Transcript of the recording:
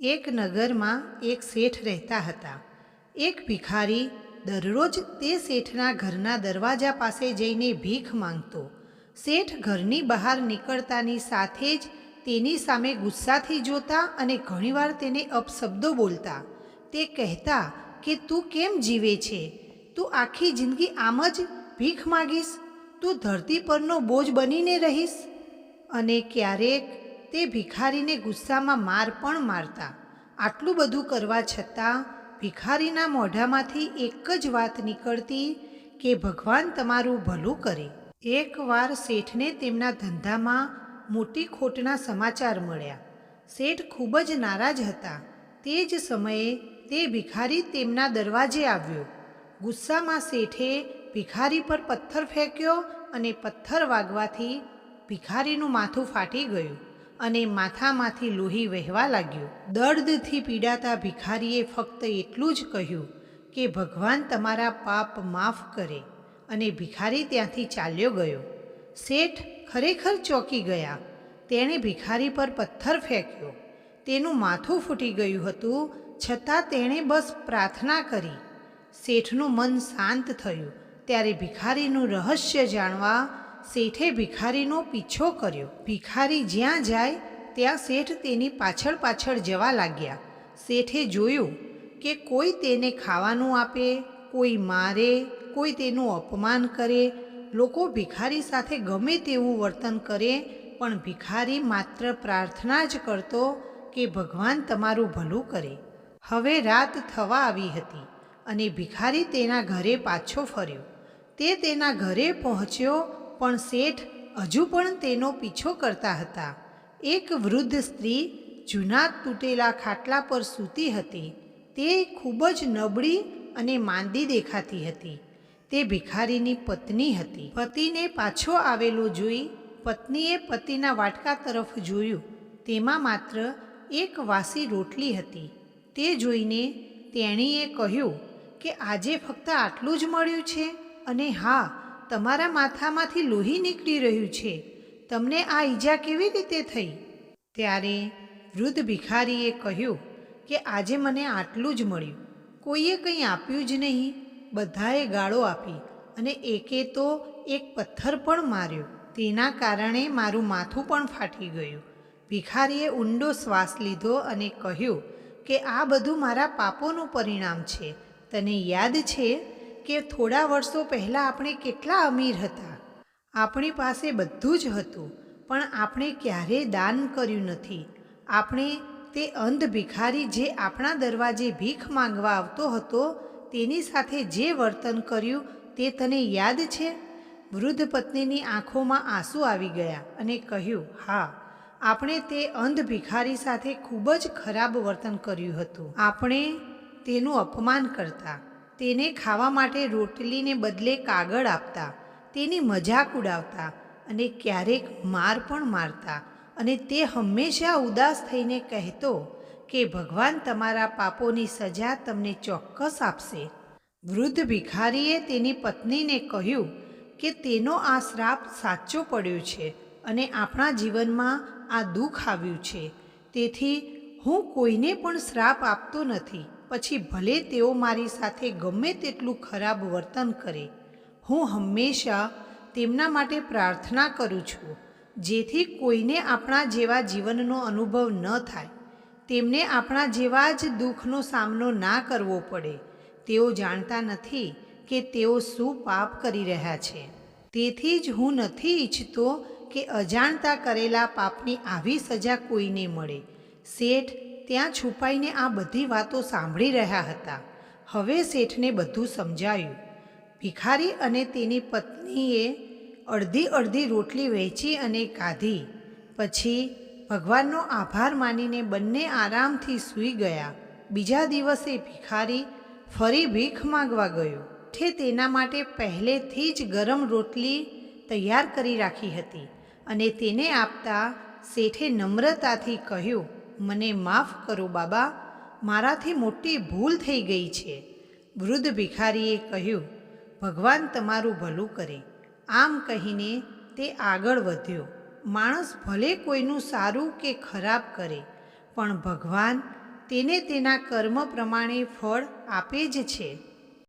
એક નગરમાં એક શેઠ રહેતા હતા. એક ભિખારી દરરોજ તે શેઠના ઘરના દરવાજા પાસે જઈને ભીખ માંગતો. શેઠ ઘરની બહાર નીકળતાની સાથે જ તેની સામે ગુસ્સાથી જોતા અને ઘણીવાર તેને અપશબ્દો બોલતા. તે કહેતા કે, તું કેમ જીવે છે? તું આખી જિંદગી આમ જ ભીખ માગીશ? તું ધરતી પરનો બોજ બનીને રહીશ અને ક્યારેક તે ભિખારીને ગુસ્સામાં માર પણ મારતા. આટલું બધું કરવા છતાં ભિખારીના મોઢામાંથી એક જ વાત નીકળતી કે ભગવાન તમારું ભલું કરે. એકવાર શેઠને તેમના ધંધામાં મોટી ખોટના સમાચાર મળ્યા. શેઠ ખૂબ જ નારાજ હતા. તે જ સમયે તે ભિખારી તેમના દરવાજે આવ્યો. ગુસ્સામાં શેઠે ભિખારી પર પથ્થર ફેંક્યો અને પથ્થર વાગવાથી ભિખારીનું માથું ફાટી ગયું. અને માથામાંથી લોહી વહેવા લાગ્યું. દર્દથી પીડાતા ભિખારીએ ફક્ત એટલું જ કહ્યું કે, ભગવાન તમારા પાપ માફ કરે. અને ભિખારી ત્યાંથી ચાલ્યો ગયો. શેઠ ખરેખર ચોંકી ગયા. તેણે ભિખારી પર પથ્થર ફેંક્યો. તેનું માથું ફૂટી ગયું હતું, છતાં તેણે બસ પ્રાર્થના કરી. શેઠનું મન શાંત થયું. ત્યારે ભિખારીનું રહસ્ય જાણવા શેઠે ભિખારીનો પીછો કર્યો. ભિખારી જ્યાં જાય, ત્યાં શેઠ તેની પાછળ પાછળ જવા લાગ્યા. શેઠે જોયું કે કોઈ તેને ખાવાનું આપે, કોઈ મારે, કોઈ તેનું અપમાન કરે. લોકો ભિખારી સાથે ગમે તેવું વર્તન કરે, પણ ભિખારી માત્ર પ્રાર્થના જ કરતો કે ભગવાન તમારું ભલું કરે. હવે રાત થવા આવી હતી અને ભિખારી તેના ઘરે પાછો ફર્યો. તે તેના ઘરે પહોંચ્યો પણ શેઠ હજુ પણ તેનો પીછો કરતા હતા. એક વૃદ્ધ સ્ત્રી જૂના તૂટેલા ખાટલા પર સૂતી હતી. તે ખૂબ જ નબળી અને માંદી દેખાતી હતી. તે ભિખારીની પત્ની હતી. પતિને પાછો આવેલો જોઈ પત્નીએ પતિના વાટકા તરફ જોયું. તેમાં માત્ર એક વાસી રોટલી હતી. તે જોઈને તેણીએ કહ્યું કે આજે ફક્ત આટલું જ મળ્યું છે અને હા તમારા માથામાંથી લોહી નીકળી રહ્યું છે. તમને આ ઈજા કેવી રીતે થઈ? ત્યારે વૃદ્ધ ભિખારીએ કહ્યું કે આજે મને આટલું જ મળ્યું. કોઈએ કંઈ આપ્યું જ નહીં. બધાએ ગાળો આપી અને એકે તો એક પથ્થર પણ માર્યો. તેના કારણે મારું માથું પણ ફાટી ગયું. ભિખારીએ ઊંડો શ્વાસ લીધો અને કહ્યું કે આ બધું મારા પાપોનું પરિણામ છે. તને યાદ છે? કે થોડા વર્ષો પહેલાં આપણે કેટલા અમીર હતા. આપણી પાસે બધું જ હતું, પણ આપણે ક્યારેય દાન કર્યું નથી. આપણે તે અંધ ભિખારી જે આપણા દરવાજે ભીખ માંગવા આવતો હતો, તેની સાથે જે વર્તન કર્યું તે તને યાદ છે? વૃદ્ધ પત્નીની આંખોમાં આંસુ આવી ગયા અને કહ્યું, હા, આપણે તે અંધ ભિખારી સાથે ખૂબ જ ખરાબ વર્તન કર્યું હતું. આપણે તેનું અપમાન કરતા તેને ખાવા માટે રોટલીને બદલે કાગળ આપતા, તેની મજાક ઉડાવતા અને ક્યારેક માર પણ મારતા અને તે હંમેશા ઉદાસ થઈને કહેતો કે, ભગવાન તમારા પાપોની સજા તમને ચોક્કસ આપશે. વૃદ્ધ ભિખારીએ તેની પત્નીને કહ્યું કે, તેનો આ શ્રાપ સાચો પડ્યો છે અને આપણા જીવનમાં આ દુઃખ આવ્યું છે. તેથી હું કોઈને પણ શ્રાપ આપતો નથી. પછી ભલે તેઓ મારી સાથે ગમે તેટલું ખરાબ વર્તન કરે, હું હંમેશા તેમના માટે પ્રાર્થના કરું છું, જેથી કોઈને આપણા જેવા જીવનનો અનુભવ ન થાય. તેમને આપણા જેવા જ દુઃખનો સામનો ના કરવો પડે. તેઓ જાણતા નથી કે તેઓ શું પાપ કરી રહ્યા છે. તેથી જ હું નથી ઈચ્છતો કે અજાણતા કરેલા પાપની આવી સજા કોઈને મળે. શેઠ ત્યાં છુપાઈને આ બધી વાતો સાંભળી રહ્યા હતા. હવે શેઠને બધું સમજાયું. ભિખારી અને તેની પત્નીએ અડધી અડધી રોટલી વહેંચી અને કાઢી. પછી ભગવાનનો આભાર માનીને બંને આરામથી સૂઈ ગયા. બીજા દિવસે ભિખારી ફરી ભીખ માગવા ગયો. તે તેના માટે પહેલેથી જ ગરમ રોટલી તૈયાર કરી રાખી હતી અને તેને આપતા શેઠે નમ્રતાથી કહ્યું મને માફ કરો બાબા, મારાથી મોટી ભૂલ થઈ ગઈ છે. વૃદ્ધ ભિખારીએ કહ્યું, ભગવાન તમારું ભલું કરે. આમ કહીને તે આગળ વધ્યો. માણસ ભલે કોઈનું સારું કે ખરાબ કરે, પણ ભગવાન તેને તેના કર્મ પ્રમાણે ફળ આપે જ છે.